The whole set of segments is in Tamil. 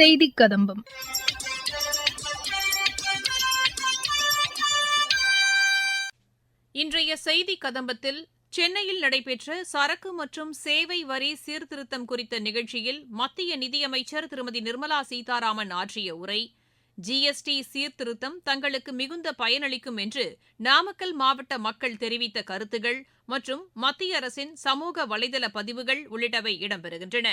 செய்தி கதம்பம் இன்றைய செய்தி கதம்பத்தில் சென்னையில் நடைபெற்ற சரக்கு மற்றும் சேவை வரி சீர்திருத்தம் குறித்த நிகழ்ச்சியில் மத்திய நிதியமைச்சர் திருமதி நிர்மலா சீதாராமன் ஆற்றிய உரை ஜிஎஸ்டி சீர்திருத்தம் தங்களுக்கு மிகுந்த பயனளிக்கும் என்று நாமக்கல் மாவட்ட மக்கள் தெரிவித்த கருத்துகள் மற்றும் மத்திய அரசின் சமூக வலைதள பதிவுகள் உள்ளிட்டவை இடம்பெறுகின்றன.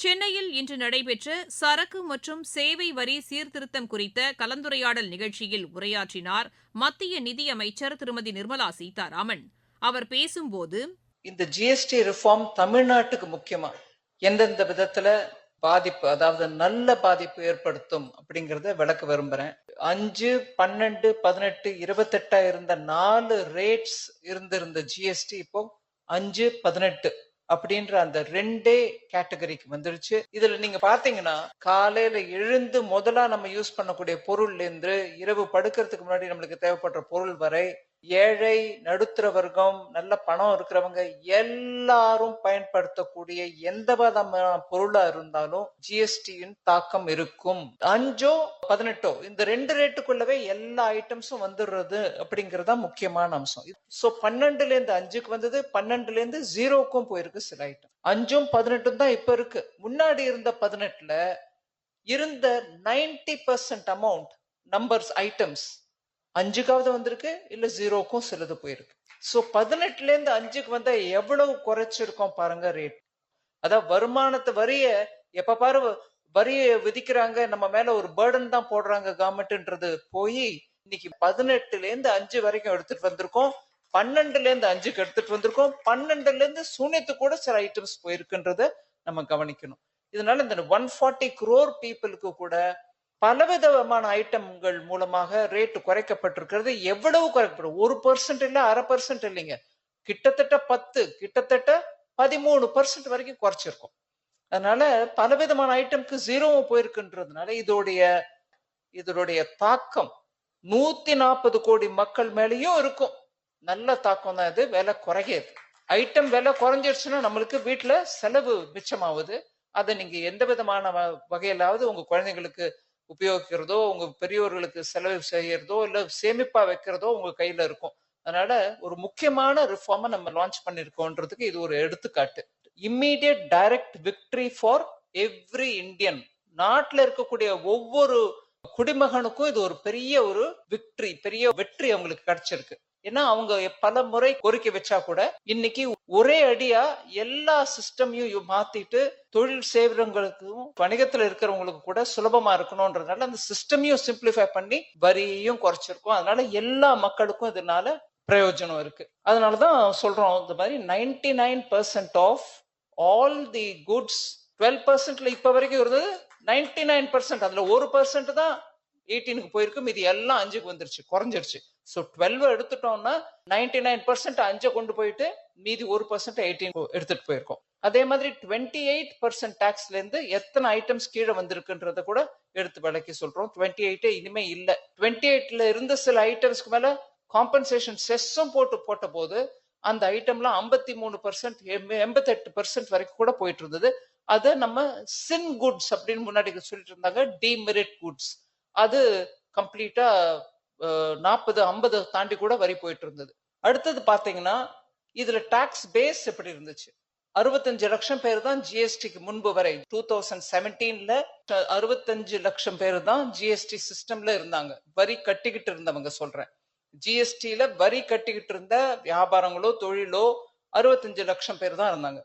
சென்னையில் இன்று நடைபெற்ற சரக்கு மற்றும் சேவை வரி சீர்திருத்தம் குறித்த கலந்துரையாடல் நிகழ்ச்சியில் உரையாற்றினார் மத்திய நிதியமைச்சர் திருமதி நிர்மலா சீதாராமன். அவர் பேசும்போது இந்த ஜிஎஸ்டி ரிஃபார்ம் தமிழ்நாட்டுக்கு முக்கியமா? எந்தெந்த விதத்துல பாதிப்பு அதாவது நல்ல பாதிப்பு ஏற்படுத்தும் அப்படிங்கறத விளக்க விரும்புறேன். அஞ்சு பன்னெண்டு பதினெட்டு இருபத்தெட்டா இருந்த நாலு ரேட்ஸ் இருந்திருந்த ஜிஎஸ்டி இப்போ அஞ்சு பதினெட்டு. அப்படின்ற அந்த ரெண்டே கேட்டகரிக்கு வந்துருச்சு. இதுல நீங்க பாத்தீங்கன்னா காலையில எழுந்து முதலா நம்ம யூஸ் பண்ணக்கூடிய பொருள்ல இருந்து இரவு படுக்கிறதுக்கு முன்னாடி நம்மளுக்கு தேவைப்படுற பொருள் வரை ஏழை நடுத்தர வர்க்கம் நல்ல பணம் இருக்கிறவங்க எல்லாரும் பயன்படுத்தக்கூடிய எந்த விதமான பொருளா இருந்தாலும் ஜிஎஸ்டியின் தாக்கம் இருக்கும். அஞ்சோ பதினெட்டோ இந்த ரெண்டு ரேட்டுக்குள்ளவே எல்லா ஐட்டம்ஸும் வந்துடுறது அப்படிங்கறதா முக்கியமான அம்சம். சோ பன்னெண்டுல இருந்து அஞ்சுக்கு வந்தது பன்னெண்டுல இருந்து ஜீரோக்கும் போயிருக்கு சில ஐட்டம் அஞ்சும் பதினெட்டும் தான் இப்ப இருக்கு. முன்னாடி இருந்த பதினெட்டுல இருந்த ninety percent amount numbers items அஞ்சுக்காவது வந்திருக்கு இல்ல ஜீரோக்கும் சிலது போயிருக்கு. ஸோ பதினெட்டுல இருந்து அஞ்சுக்கு வந்தா எவ்வளவு குறைச்சிருக்கோம் பாருங்க ரேட் அதான் வருமானத்து வரிய எப்ப பாரு வரிய விதிக்கிறாங்க நம்ம மேல ஒரு பேர்டன் தான் போடுறாங்க கவர்மெண்ட்ன்றது போய் இன்னைக்கு பதினெட்டுல இருந்து அஞ்சு வரைக்கும் எடுத்துட்டு வந்திருக்கோம் பன்னெண்டுல இருந்து அஞ்சுக்கு எடுத்துட்டு வந்திருக்கோம் பன்னெண்டுல இருந்து சூன்யத்து கூட சில ஐட்டம்ஸ் போயிருக்குன்றத நம்ம கவனிக்கணும். இதனால இந்த ஒன் ஃபார்ட்டி குரோர் பீப்புளுக்கு கூட பலவிதமான ஐட்டம்கள் மூலமாக ரேட் குறைக்கப்பட்டிருக்கிறது. எவ்வளவு குறைக்கப்படும்? ஒரு பர்சன்ட் இல்ல அரை பர்சன்ட் இல்லைங்க. கிட்டத்தட்ட பத்து கிட்டத்தட்ட பதிமூணு பர்சன்ட் வரைக்கும் குறைச்சிருக்கும். அதனால பலவிதமான ஐட்டம்க்கு ஜீரோவும் போயிருக்குன்றதுனால இதோடைய இதனுடைய தாக்கம் நூத்தி நாற்பது கோடி மக்கள் மேலேயும் இருக்கும். நல்ல தாக்கம் தான் இது. விலை குறையாது ஐட்டம் விலை குறைஞ்சிருச்சுன்னா நம்மளுக்கு வீட்டுல செலவு மிச்சமாகுது. அதை நீங்க எந்த விதமான வ- வகையிலாவது உங்க குழந்தைங்களுக்கு உபயோகிக்கிறதோ உங்க பெரியோர்களுக்கு செலவு செய்யறதோ இல்ல சேமிப்பா வைக்கிறதோ உங்க கையில இருக்கும். அதனால ஒரு முக்கியமான ரிஃபார்மை நம்ம லான்ச் பண்ணிருக்கோன்றதுக்கு இது ஒரு எடுத்துக்காட்டு. Immediate direct victory for every Indian நாட்டில் இருக்கக்கூடிய ஒவ்வொரு குடிமகனுக்கும் இது ஒரு பெரிய ஒரு விக்டரி பெரிய வெற்றி அவங்களுக்கு கிடைச்சிருக்கு. ஏன்னா அவங்க பல முறை கோரிக்கை வச்சா கூட இன்னைக்கு ஒரே அடியா எல்லா சிஸ்டமையும் மாத்திட்டு தொழில் செய்கிறவங்களுக்கும் வணிகத்துல இருக்கிறவங்களுக்கு கூட சுலபமா இருக்கணும்ன்றதுனால அந்த சிஸ்டமையும் சிம்பிளிஃபை பண்ணி வரியையும் குறைச்சிருக்கோம். அதனால எல்லா மக்களுக்கும் இதனால பிரயோஜனம் இருக்கு. அதனாலதான் சொல்றோம் இந்த மாதிரி ninety nine percent of all the goods twelve பர்சன்ட்ல இப்ப வரைக்கும் இருந்தது நைன்டி நைன் பர்சன்ட் அதுல ஒரு பர்சன்ட் தான் எயிட்டீனுக்கு போயிருக்கும். மீதி எல்லாம் அஞ்சுக்கு வந்துருச்சு குறைஞ்சிருச்சு. ஸோ டுவெல் எடுத்துட்டோம்னா நைன்டி நைன் பர்சன்ட் அஞ்சை கொண்டு போயிட்டு மீதி ஒரு பர்சன்ட் எயிட்டீன் எடுத்துட்டு போயிருக்கோம். அதே மாதிரி டுவெண்ட்டி எயிட் பர்சன்ட் டேக்ஸ்ல இருந்து எத்தனை ஐட்டம்ஸ் கீழே வந்திருக்குன்றத கூட எடுத்து விளக்கி சொல்றோம். டுவெண்ட்டி எயிட்டே இனிமே இல்லை. டுவெண்ட்டி எயிட்ல இருந்த சில ஐட்டம்ஸ்க்கு மேல காம்பன்சேஷன் செஸ்ஸும் போட்டு போட்ட போது அந்த ஐட்டம்லாம் ஐம்பத்தி மூணு பர்சன்ட் எண்பத்தெட்டு பர்சன்ட் வரைக்கும் கூட போயிட்டு இருந்தது. அதை நம்ம சின் குட்ஸ் அப்படின்னு முன்னாடி சொல்லிட்டு இருந்தாங்க டிமெரிட் குட்ஸ் அது கம்ப்ளீட்டா நாற்பது ஐம்பது தாண்டி கூட வரி போயிட்டு இருந்தது அடுத்தது பாத்தீங்கன்னா இதுல டாக்ஸ் பேஸ் எப்படி இருந்துச்சு? அறுபத்தஞ்சு லட்சம் பேர் தான் ஜிஎஸ்டிக்கு முன்பு வரை. டூ தௌசண்ட் செவன்டீன்ல அறுபத்தஞ்சு லட்சம் பேர் தான் ஜிஎஸ்டி சிஸ்டம்ல இருந்தாங்க. வரி கட்டிக்கிட்டு இருந்தவங்க சொல்றேன். ஜிஎஸ்டில வரி கட்டிக்கிட்டு இருந்த வியாபாரங்களோ தொழிலோ அறுபத்தஞ்சு லட்சம் பேர் தான் இருந்தாங்க.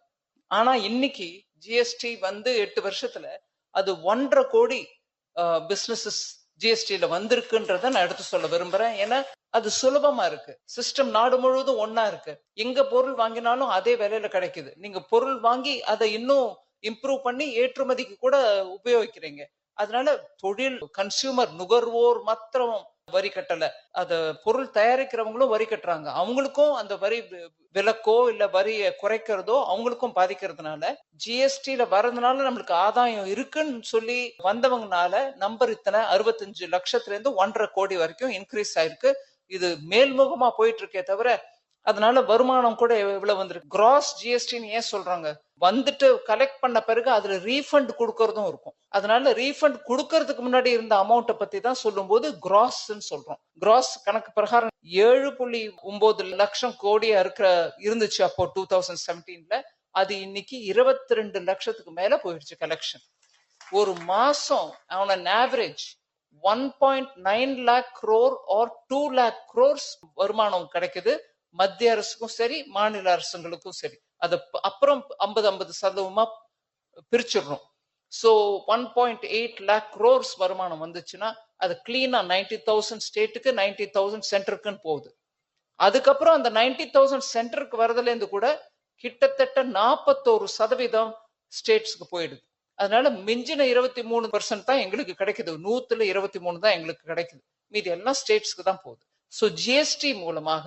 ஆனா இன்னைக்கு ஜிஎஸ்டி வந்து எட்டு வருஷத்துல அது ஒன்றரை கோடி பிசினஸஸ் ஜிஎஸ்டியில வந்திருக்குன்றத நான் எடுத்து சொல்ல விரும்புறேன். ஏன்னா அது சுலபமா இருக்கு. சிஸ்டம் நாடு முழுவதும் ஒன்னா இருக்கு. எங்க பொருள் வாங்கினாலும் அதே விலையில கிடைக்குது. நீங்க பொருள் வாங்கி அதை இன்னும் இம்ப்ரூவ் பண்ணி ஏற்றுமதிக்கு கூட உபயோகிக்கிறீங்க. அதனால தொழில் கன்சியூமர் நுகர்வோர் மாத்திரம் வரி கட்டல. அத பொருள் தயாரிக்கிறவங்களும் வரி கட்டுறாங்க. அவங்களுக்கும் அந்த வரி விலக்கோ இல்ல வரியை குறைக்கிறதோ அவங்களுக்கும் பாதிக்கிறதுனால ஜிஎஸ்டில வரதுனால நம்மளுக்கு ஆதாயம் இருக்குன்னு சொல்லி வந்தவங்கனால நம்பர் இத்தனை? அறுபத்தஞ்சு லட்சத்துல இருந்து ஒன்றரை கோடி வரைக்கும் இன்க்ரீஸ் ஆயிருக்கு. இது மேல்முகமா போயிட்டு இருக்கே தவிர அதனால வருமானம் கூட எவ்வளவு வந்திருக்கு. கிராஸ் ஜிஎஸ்டின்னு ஏன் சொல்றாங்க? வந்துட்டு கலெக்ட் பண்ண பிறகு அதுல ரீஃபண்ட் கொடுக்கறதும் இருக்கும். அதனால ரீஃபண்ட் கொடுக்கறதுக்கு முன்னாடி இருந்த அமௌண்ட்டை பத்தி தான் சொல்லும்போது கிராஸ்ன்னு சொல்றோம். கிராஸ் கணக்கு பிரகாரம் ஏழு புள்ளி ஒன்பது லட்சம் கோடியா இருக்கிற இருந்துச்சு அப்போ டூ தௌசண்ட் செவன்டீன்ல அது இன்னைக்கு இருபத்தி ரெண்டு லட்சத்துக்கு மேல போயிடுச்சு கலெக்ஷன் ஒரு மாசம் on an average one point nine lakh crore or two lakh crores வருமானம் கிடைக்குது. மத்திய அரசுக்கும் சரி மாநில அரசுங்களுக்கும் சரி. அது அப்புறம் ஐம்பது ஐம்பது சதவீதமா பிரிச்சிடணும். So one point eight lakh crores வருமானம் வந்துச்சுன்னா அது கிளீனா நைன்டி தௌசண்ட் ஸ்டேட்டுக்கு நைன்டி தௌசண்ட் சென்டருக்குன்னு போகுது. அதுக்கப்புறம் அந்த நைன்டி தௌசண்ட் சென்டருக்கு வரதுலேருந்து கூட கிட்டத்தட்ட நாற்பத்தோரு சதவீதம் ஸ்டேட்ஸ்க்கு போயிடுது. அதனால மிஞ்சின இருபத்தி மூணு பர்சன்ட் தான் எங்களுக்கு கிடைக்குது. நூத்துல இருபத்தி மூணு தான் எங்களுக்கு கிடைக்குது. மீதி எல்லாம் ஸ்டேட்ஸ்க்கு தான் போகுது. ஸோ ஜிஎஸ்டி மூலமாக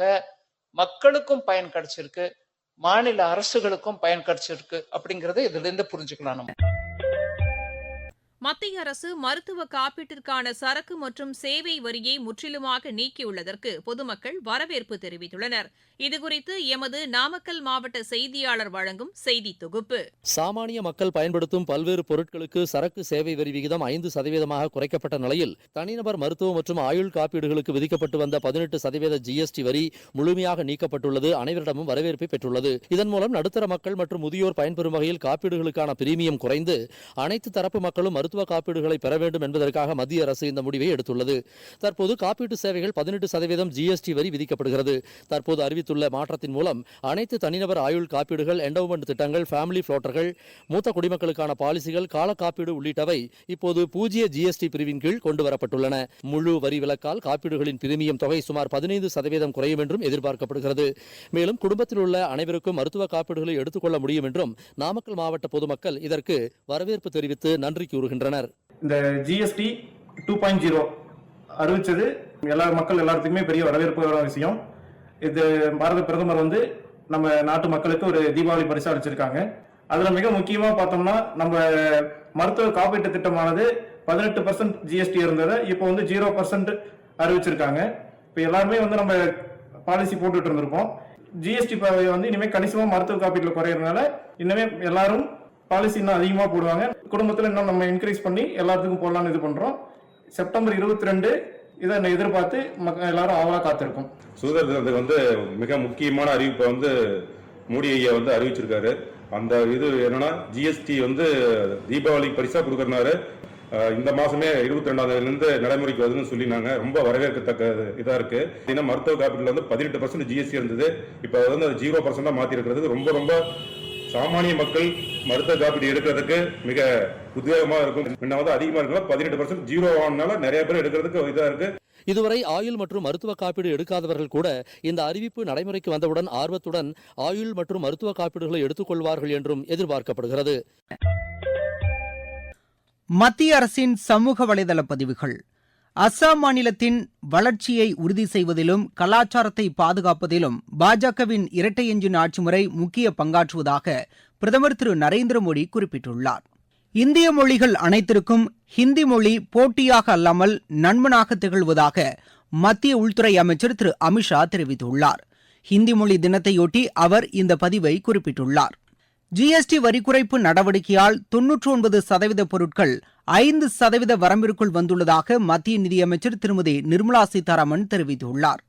மக்களுக்கும் பயன் கிடைச்சிருக்கு மாநில அரசுகளுக்கும் பயன் கிடைச்சிருக்கு அப்படிங்கறத இதுல இருந்து புரிஞ்சுக்கலாம் நம்ம. மத்திய அரசு மருத்துவ காப்பீட்டிற்கான சரக்கு மற்றும் சேவை வரியை முற்றிலுமாக நீக்கியுள்ளதற்கு பொதுமக்கள் வரவேற்பு தெரிவித்துள்ளனர். இதுகுறித்து எமது நாமக்கல் மாவட்ட செய்தியாளர் வழங்கும் செய்தி தொகுப்பு. சாமானிய மக்கள் பயன்படுத்தும் பல்வேறு பொருட்களுக்கு சரக்கு சேவை வரி விகிதம் ஐந்து சதவீதமாக குறைக்கப்பட்ட நிலையில் தனிநபர் மருத்துவ மற்றும் ஆயுள் காப்பீடுகளுக்கு விதிக்கப்பட்டு வந்த பதினெட்டு சதவீத ஜிஎஸ்டி வரி முழுமையாக நீக்கப்பட்டுள்ளது. அனைவரிடமும் வரவேற்பை பெற்றுள்ளது. இதன் மூலம் நடுத்தர மக்கள் மற்றும் முதியோர் பயன்பெறும் வகையில் காப்பீடுகளுக்கான பிரீமியம் குறைந்து அனைத்து தரப்பு மக்களும் மருத்துவ காப்பீடுகளை பெற வேண்டும் என்பதற்காக மத்திய அரசு இந்த முடிவை எடுத்துள்ளது. தற்போது காப்பீட்டு சேவைகள் பதினெட்டு சதவீதம் ஜிஎஸ்டி வரி விதிக்கப்படுகிறது. தற்போது அறிவித்துள்ள மாற்றத்தின் மூலம் அனைத்து தனிநபர் ஆயுள் காப்பீடுகள் எண்டோமெண்ட் திட்டங்கள் ஃபேமிலி ஃப்ளோட்டர்கள் மூத்த குடிமக்களுக்கான பாலிசிகள் கால காப்பீடு உள்ளிட்டவை இப்போது பூஜ்ய ஜிஎஸ்டி பிரிவின் கீழ் கொண்டு வரப்பட்டுள்ளன முழு வரி விலக்கால் காப்பீடுகளின் பிரிமியம் தொகை சுமார் பதினைந்து சதவீதம் குறையும் என்றும் எதிர்பார்க்கப்படுகிறது. மேலும் குடும்பத்தில் உள்ள அனைவருக்கும் மருத்துவ காப்பீடுகளை எடுத்துக்கொள்ள முடியும் என்றும் நாமக்கல் மாவட்ட பொதுமக்கள் இதற்கு வரவேற்பு தெரிவித்து நன்றி கூறுகின்றனர். இந்த ஜிஎஸ்டி டூ பாயிண்ட் ஜீரோ அறிவிச்சது எல்லா மக்கள் எல்லாத்துக்குமே பெரிய வரவேற்பு விஷயம். இது பாரத பிரதமர் வந்து நம்ம நாட்டு மக்களுக்கு ஒரு தீபாவளி பரிசா அளிச்சிருக்காங்க. அதுல மிக முக்கியமா பார்த்தோம்னா நம்ம மருத்துவ காப்பீட்டு திட்டமானது பதினெட்டு பர்சன்ட் ஜிஎஸ்டி இருந்ததை இப்போ வந்து ஜீரோ பர்சன்ட் அறிவிச்சிருக்காங்க. இப்போ எல்லாருமே வந்து நம்ம பாலிசி போட்டுட்டு இருந்திருப்போம். ஜிஎஸ்டி வந்து இனிமேல் கணிசமா மருத்துவ காப்பீட்டில் குறையறதுனால இனிமேல் எல்லாரும் பாலிசி இன்னும் அதிகமாக போடுவாங்க. குடும்பத்தில் இன்னும் நம்ம இன்க்ரீஸ் பண்ணி எல்லாத்துக்கும் போடலாம்னு இது பண்ணுறோம் செப்டம்பர் இருபத்தி ரெண்டு இதை எதிர்பார்த்து மக்கள் எல்லாரும் ஆவலாக காத்திருக்கும். சுதந்திர தினத்துக்கு வந்து மிக முக்கியமான அறிவிப்பை வந்து மோடி ஐயா வந்து அறிவிச்சிருக்காரு. அந்த இது என்னன்னா ஜிஎஸ்டி வந்து தீபாவளி பரிசா கொடுக்கறனாரு. இந்த மாசமே இருபத்தி ரெண்டாம் தேதியிலிருந்து நடைமுறைக்கு வருதுன்னு சொல்லினாங்க ரொம்ப வரவேற்கத்தக்க இதா இருக்கு. ஏன்னா மருத்துவ காப்பீட்டுல வந்து பதினெட்டு பர்சன்ட் ஜிஎஸ்டி இருந்தது. இப்போ வந்து அது ஜீரோ பர்சன்டா மாத்தி இருக்கிறது ரொம்ப ரொம்ப சாமானிய மக்கள் மருத்துவ காப்பீடு எடுக்கிறதுக்கு மிக உத்வேகமா இருக்கும். முன்ன வந்து அதிகமா இருக்கலாம் பதினெட்டு பர்சன்ட் ஜீரோ ஆனால நிறைய பேர் எடுக்கிறதுக்கு இதா இருக்கு. இதுவரை ஆயுள் மற்றும் மருத்துவ காப்பீடு எடுக்காதவர்கள் கூட இந்த அறிவிப்பு நடைமுறைக்கு வந்தவுடன் ஆர்வத்துடன் ஆயுள் மற்றும் மருத்துவ காப்பீடுகளை எடுத்துக்கொள்வார்கள் என்றும் எதிர்பார்க்கப்படுகிறது. மத்திய அரசின் சமூக வலைதள பதிவுகள். அஸ்ஸாம் மாநிலத்தின் வளர்ச்சியை உறுதி செய்வதிலும் கலாச்சாரத்தை பாதுகாப்பதிலும் பாஜகவின் இரட்டை எஞ்சின் ஆட்சி முறை முக்கிய பங்காற்றுவதாக பிரதமர் திரு நரேந்திர மோடி குறிப்பிட்டுள்ளார். இந்திய மொழிகள் அனைத்திற்கும் ஹிந்தி மொழி போட்டியாக அல்லாமல் நண்பனாக திகழ்வதாக மத்திய உள்துறை அமைச்சர் திரு அமித்ஷா தெரிவித்துள்ளார். ஹிந்தி மொழி தினத்தையொட்டி அவர் இந்த பதிவை குறிப்பிட்டுள்ளார். ஜிஎஸ்டி வரி குறைப்பு நடவடிக்கையால் தொன்னூற்று ஒன்பது சதவீத பொருட்கள் ஐந்து சதவீத வரம்பிற்குள் வந்துள்ளதாக மத்திய நிதியமைச்சர் திருமதி நிர்மலா சீதாராமன் தெரிவித்துள்ளார்.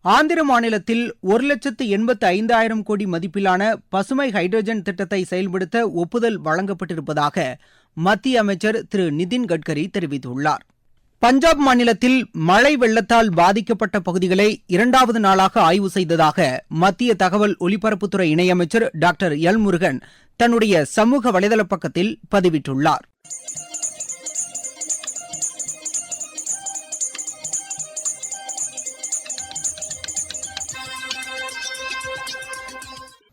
ஆந்திர மாநிலத்தில் ஒரு லட்சத்து எண்பத்து ஐந்தாயிரம் கோடி மதிப்பிலான பசுமை ஹைட்ரஜன் திட்டத்தை செயல்படுத்த ஒப்புதல் வழங்கப்பட்டிருப்பதாக மத்திய அமைச்சர் திரு நிதின் கட்கரி தெரிவித்துள்ளார். பஞ்சாப் மாநிலத்தில் மழை வெள்ளத்தால் பாதிக்கப்பட்ட பகுதிகளை இரண்டாவது நாளாக ஆய்வு செய்ததாக மத்திய தகவல் ஒலிபரப்புத்துறை இணையமைச்சர் டாக்டர் எல் முருகன் தன்னுடைய சமூக வலைதள பக்கத்தில் பதிவிட்டுள்ளார்.